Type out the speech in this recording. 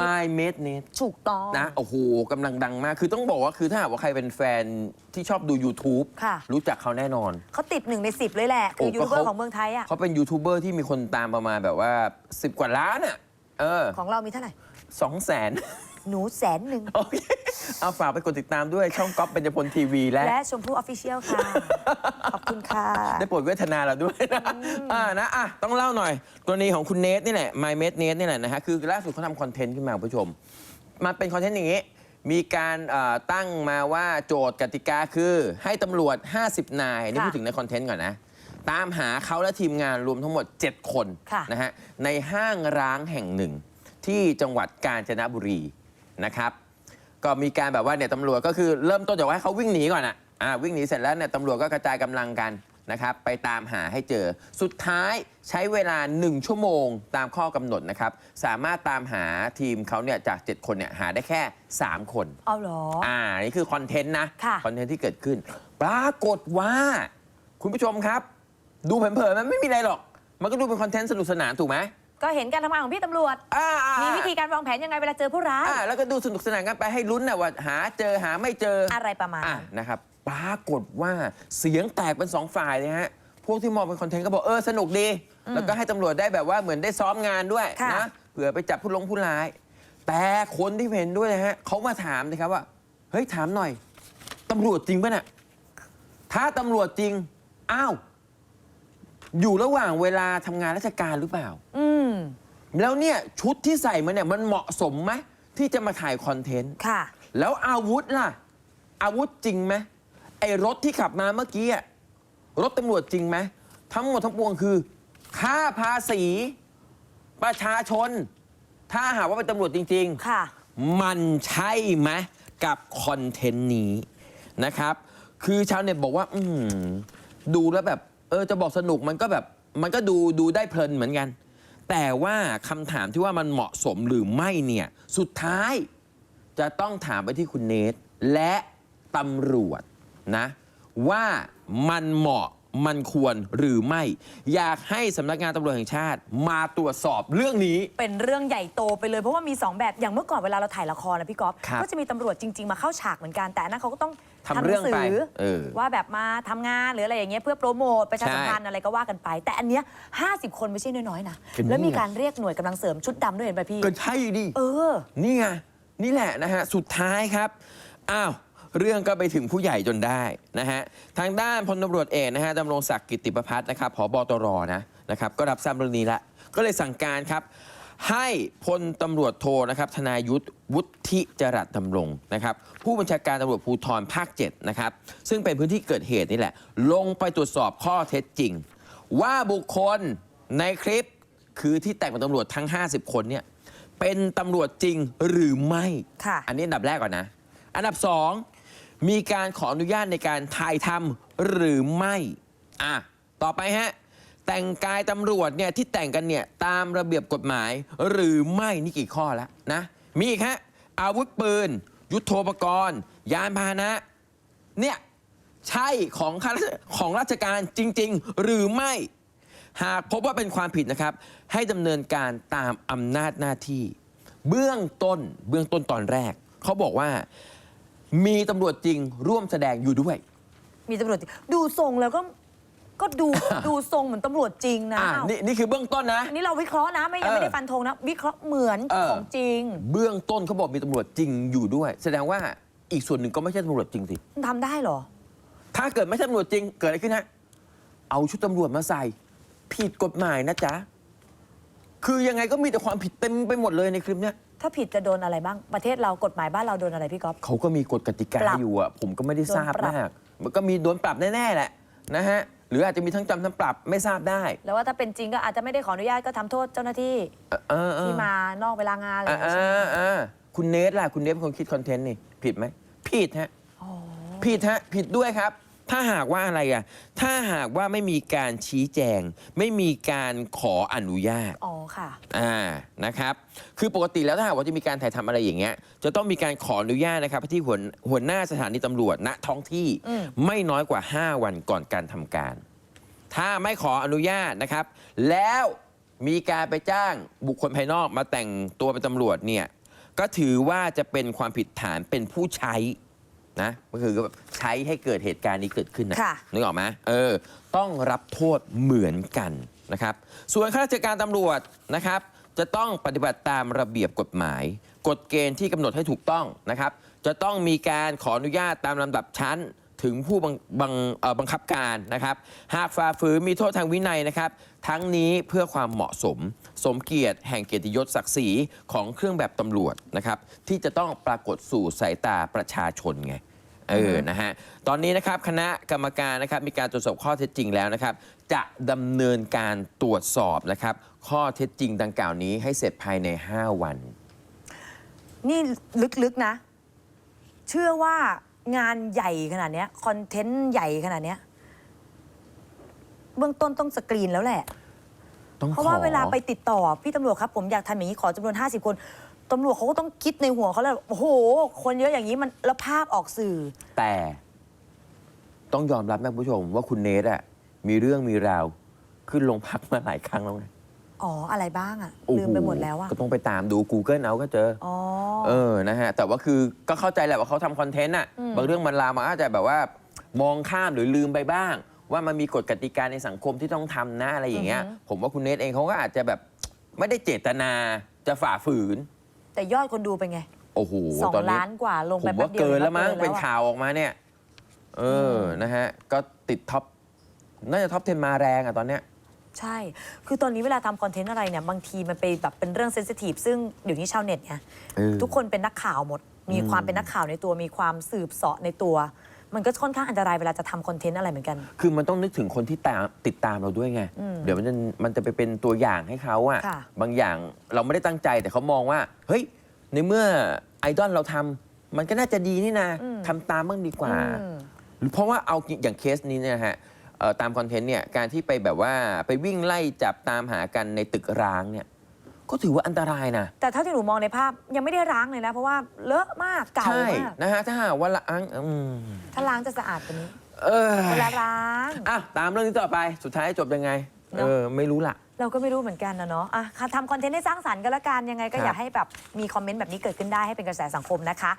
My m a d n e t ถูกต้อง นะ โอ้โหกำลังดังมาก คือต้องบอกว่าคือถ้าหากว่าใครเป็นแฟนที่ชอบดู YouTube ค่ะ รู้จักเขาแน่นอน เขาติดหนึ่งในสิบเลยแหละ คือโอ้ยูก็ทูบเบอร์เขา ของเมืองไทยอะ เขาเป็นยูทูบเบอร์ที่มีคนตามประมาณแบบว่า 10 กว่าล้านอะ เออ ของเรามีเท่าไหร่ สองแสนหนูแสนหนึ่ง โอเค เอาฝากไปกดติดตามด้วยช่องก๊อฟเบญจพลทีวีและ และชมพู่ออฟฟิเชียลค่ะ ขอบคุณค่ะ ได้โปรดเวทนาเราด้วยนะอ่านะอะต้องเล่าหน่อย กรณีของคุณเนทนี่แหละ My m a d n e t นี่แหละนะฮะ คือล่าสุดเขาทำคอนเทนต์ขึ้นมาคุณผู้ชมมาเป็นคอนเทนต์อย่างนี้ มีการเอ่อตั้งมาว่าโจทย์กติกาคือให้ตำรวจ 50 นายอันนี่ค่ะ พูดถึงในคอนเทนต์ก่อนนะ ตามหาเขาและทีมงานรวมทั้งหมด 7 คนค่ะ นะฮะ ในห้างร้างแห่งหนึ่ง ที่จังหวัดกาญจนบุรีนะครับ ก็มีการแบบว่าเนี่ยตำรวจก็คือเริ่มต้นจากว่าให้เขาวิ่งหนีก่อนอะอ่าวิ่งหนีเสร็จแล้วเนี่ยตำรวจก็กระจายกำลังกันนะครับไปตามหาให้เจอ สุดท้ายใช้เวลา 1 ชั่วโมงตามข้อกำหนดนะครับ สามารถตามหาทีมเขาเนี่ยจาก 7 คนเนี่ยหาได้แค่ 3 คน เอาเหรอ อ่า นี่คือคอนเทนต์นะ ค่ะ คอนเทนต์ที่เกิดขึ้น ปรากฏว่า คุณผู้ชมครับ ดูเผินๆมันไม่มีอะไรหรอก มันก็ดูเป็นคอนเทนต์สนุกสนานถูกไหม ก็เห็นการทำงานของพี่ตำรวจ อ่าอ่ามีวิธีการวางแผนยังไงเวลาเจอผู้ร้าย อ่าแล้วก็ดูสนุกสนานกันไปให้ลุ้นนะว่าหาเจอหาไม่เจอออะไรประมาณอะนั้นนะครับปรากฏว่าเสียงแตกเป็นสองฝ่ายเลยฮะพวกที่มองเป็นคอนเทนต์ก็บอกเออสนุกดี แล้วก็ให้ตำรวจได้แบบว่าเหมือนได้ซ้อมงานด้วยค่ะ นะเผื่อไปจับผู้ลงผู้ร้าย แต่คนที่เห็นด้วยนะฮะเขามาถามนะครับว่าเฮ้ยถามหน่อยตำรวจจริงป่ะน่ะถ้าตำรวจจริงอ้าวอยู่ระหว่างเวลาทำงานราชการหรือเปล่า อืม แล้วเนี่ยชุดที่ใส่มาเนี่ยมันเหมาะสมไหมที่จะมาถ่ายคอนเทนต์ค่ะ แล้วอาวุธล่ะ อาวุธจริงไหมไอ้รถที่ขับมาเมื่อกี้อะรถตำรวจจริงไหมทั้งหมดทั้งปวงคือ ค่าภาษี ประชาชน ถ้าหากว่าเป็นตำรวจจริงค่ะๆมันใช่ไหมกับคอนเทนต์นี้นะครับ คือชาวเน็ตบอกว่า อืมดูแล้วแบบ เออจะบอกสนุกมันก็แบบ มันก็ดูดูได้เพลินเหมือนกัน แต่ว่าคำถามที่ว่ามันเหมาะสมหรือไม่เนี่ยสุดท้ายจะต้องถามไปที่คุณเนทและตำรวจนะว่ามันเหมาะ มันควรหรือไม่ อยากให้สำนักงานตำรวจแห่งชาติ มาตรวจสอบเรื่องนี้ เป็นเรื่องใหญ่โตไปเลยเพราะว่ามี 2 แบบอย่างเมื่อก่อนเวลาเราถ่ายละครนะพี่ก๊อฟครับก็จะมีตำรวจจริง ๆ มาเข้าฉากเหมือนกันแต่อันนั้นเขาก็ต้องทำเรื่องหนัไปสือเออว่าแบบมาทำงานหรืออะไรอย่างเงี้ยเพื่อโปรโมทประชาสัมพันธ์ใช่อะไรก็ว่ากันไป แต่อันเนี้ย50 คนไม่ใช่น้อยๆนะก็นี่แล้วมีไงการเรียกหน่วยกำลังเสริมชุดดำด้วยเห็นไหมพี่ ก็ใช่ดิ เออ นี่ไง นี่แหละนะฮะ สุดท้ายครับ อ้าว เรื่องก็ไปถึงผู้ใหญ่จนได้นะฮะทางด้านพลตำรวจเอกนะฮะดำรงศักดิ์กิติประพัฒน์นะครับผบตรนะนะครับก็รับทราบเรื่องนี้ละก็เลยสั่งการครับให้พลตำรวจโทนะครับธนายุทธวุฒิจรัสดำรงนะครับผู้บัญชาการตำรวจภูธรภาค7นะครับซึ่งเป็นพื้นที่เกิดเหตุนี่แหละ ลงไปตรวจสอบข้อเท็จจริง ว่าบุคคลในคลิปคือที่แต่งเป็นตำรวจทั้ง 50 คนเนี่ยเป็นตำรวจจริงหรือไม่ค่ะอันนี้อันดับแรกก่อนนะ อันดับสอง มีการขออนุญาตในการถ่ายทำหรือไม่อะต่อไปฮะแต่งกายตำรวจเนี่ยที่แต่งกันเนี่ยตามระเบียบกฎหมายหรือไม่นี่กี่ข้อแล้วนะ มีอีกฮะอาวุธปืน ยุทโธปกรณ์ ยานพาหนะเนี่ยใช่ของข้าราชของราชการจริง ๆ หรือไม่ หากพบว่าเป็นความผิดนะครับ ให้ดำเนินการตามอำนาจหน้าที่ เบื้องต้นเบื้องต้นตอนแรก เขาบอกว่า มีตำรวจจริงร่วมแสดงอยู่ด้วย มีตำรวจจริงดูทรงแล้วก็ก็ดู ดูทรงเหมือนตำรวจจริงนะอ่านี่นี่คือเบื้องต้นนะ อันนี้เราวิเคราะห์นะ ไม่ยังเออไม่ได้ฟันธงนะ วิเคราะห์เหมือนเออ ของจริงเบื้องต้นเขาบอกมีตำรวจจริงอยู่ด้วย แสดงว่าอีกส่วนหนึ่งก็ไม่ใช่ตำรวจจริงสิ ทำได้เหรอ ถ้าเกิดไม่ใช่ตำรวจจริงเกิดอะไรขึ้นฮะ เอาชุดตำรวจมาใส่ ผิดกฎหมายนะจ๊ะ คือยังไงก็มีแต่ความผิดเต็มไปหมดเลยในคลิปเนี้ย ถ้าผิดจะโดนอะไรบ้าง ประเทศเรากฎหมายบ้านเราโดนอะไรพี่ก๊อฟ เขาก็มีกฎกติกาปรับอยู่อะผมก็ไม่ได้ทราบโดนปรับ มากมันก็มีโดนปรับแน่ๆแหละนะฮะหรืออาจจะมีทั้งจำทั้งปรับไม่ทราบได้แล้วว่าถ้าเป็นจริงก็อาจจะไม่ได้ขออนุญาตก็ทำโทษเจ้าหน้าที่เออเออเออที่มานอกเวลางานอะไรออ่าย่างเงี้ยใช่ไหมอ่าอ่าคุณเนทล่ะ คุณเนทเป็นคนคิดคอนเทนต์นี่ ผิดไหม ผิดฮะอ๋อผิดฮะ ผิดด้วยครับ ถ้าหากว่าอะไรอะ ถ้าหากว่าไม่มีการชี้แจง ไม่มีการขออนุญาต อ๋อค่ะ อ่า นะครับ คือปกติแล้วถ้าหากว่าจะมีการถ่ายทำอะไรอย่างเงี้ย จะต้องมีการขออนุญาตนะครับที่หัวหัวหน้าสถานีตำรวจณท้องที่อืม ไม่น้อยกว่า 5 วันก่อนการทำการ ถ้าไม่ขออนุญาตนะครับ แล้วมีการไปจ้างบุคคลภายนอกมาแต่งตัวเป็นตำรวจเนี่ย ก็ถือว่าจะเป็นความผิดฐานเป็นผู้ใช้ นะก็คือแบบใช้ให้เกิดเหตุการณ์นี้เกิดขึ้นนะค่ะ นึกออกไหมเออ ต้องรับโทษเหมือนกันนะครับ ส่วนข้าราชการตำรวจนะครับ จะต้องปฏิบัติตามระเบียบกฎหมาย กฎเกณฑ์ที่กำหนดให้ถูกต้องนะครับ จะต้องมีการขออนุญาตตามลำดับชั้น ถึงผู้บังบังเอ่อบังคับการนะครับ หากฝ่าฝืนมีโทษทางวินัยนะครับ ทั้งนี้เพื่อความเหมาะสม สมเกียรติแห่งเกียรติยศศักดิ์ศรีของเครื่องแบบตำรวจนะครับ ที่จะต้องปรากฏสู่สายตาประชาชนไงเออ นะฮะ ตอนนี้นะครับคณะกรรมการนะครับมีการตรวจสอบข้อเท็จจริงแล้วนะครับ จะดำเนินการตรวจสอบนะครับ ข้อเท็จจริงดังกล่าวนี้ให้เสร็จภายใน 5 วัน นี่ลึกๆนะ เชื่อว่า งานใหญ่ขนาดเนี้ยคอนเทนต์ใหญ่ขนาดเนี้ยเบื้องต้นต้องสกรีนแล้วแหละ ต้องเพราะว่าขอ เวลาไปติดต่อพี่ตำรวจครับ ผมอยากทำอย่างนี้ขอจำนวน 50 คนตำรวจเขาก็ต้องคิดในหัวเขาแล้ว โอ้โห คนเยอะอย่างนี้มันแล้วภาพออกสื่อ แต่ต้องยอมรับนะคุณผู้ชมว่าคุณเนทอะมีเรื่องมีราว ขึ้นลงพักมาหลายครั้งแล้วไง อ๋ออะไรบ้างอะโอ้โลืมไปหมดแล้วอะก็ต้องไปตามดู Google เอาก็เจออ๋อ เออนะฮะ แต่ว่าคือก็เข้าใจแหละว่าเขาทำคอนเทนต์อะอืม บางเรื่องมันลามมันอาจจะแบบว่ามองข้ามหรือลืมไปบ้าง ว่ามันมีกฎกติกาในสังคมที่ต้องทำนะอะไรอย่างเงี้ย ผมว่าคุณเนทเองเขาก็อาจจะแบบไม่ได้เจตนาจะฝ่าฝืน แต่ยอดคนดูเป็นไงโอ้โหสองตอนนี้ ล้านกว่าลงผไปมแป๊ว่าบเดียวเกินแล้วมั้งกิเป็นอะข่าวออกมาเนี่ยเออนะฮะ ก็ติดท็อป น่าจะท็อป 10 มาแรงอะตอนเนี้ย ใช่ คือตอนนี้เวลาทำคอนเทนต์อะไรเนี่ยบางทีมันไปแบบเป็นเรื่องเซนซิทีฟซึ่งเดี๋ยวนี้ชาวเน็ตไงเออ ทุกคนเป็นนักข่าวหมด มีความเป็นนักข่าวในตัวมีความสืบเสาะในตัว มันก็ค่อนข้างอันตรายเวลาจะทำคอนเทนต์อะไรเหมือนกัน คือมันต้องนึกถึงคนที่ตามติดตามเราด้วยไง อืมเดี๋ยวมันจะมันจะไปเป็นตัวอย่างให้เขาอะค่ะ บางอย่างเราไม่ได้ตั้งใจแต่เขามองว่า เฮ้ย ในเมื่อไอดอลเราทำมันก็น่าจะดีนี่นะทำตามบ้างดีกว่า อืมเพราะว่าเอาอย่างเคสนี้เนี่ยนะฮะเอ่อ ตามคอนเทนต์เนี่ยการที่ไปแบบว่าไปวิ่งไล่จับตามหากันในตึกร้างเนี่ยก็ถือว่าอันตรายนะ แต่เท่าที่หนูมองในภาพยังไม่ได้ล้างเลยนะ เพราะว่าเลอะมากเก่าใช่มากนะฮะถ้าหากว่าล้างอืมถ้าล้างจะสะอาดกว่านี้เออเวลาล้างอะตามเรื่องนี้ต่อไปสุดท้ายจบยังไงเนเออะอไม่รู้ล่ะเราก็ไม่รู้เหมือนกันนะเนาะอะค่ะทำคอนเทนต์ให้สร้างสรรค์กันละกันยังไงก็ครับอยากให้แบบมีคอมเมนต์แบบนี้เกิดขึ้นได้ให้เป็นกระแสสังคมนะคะ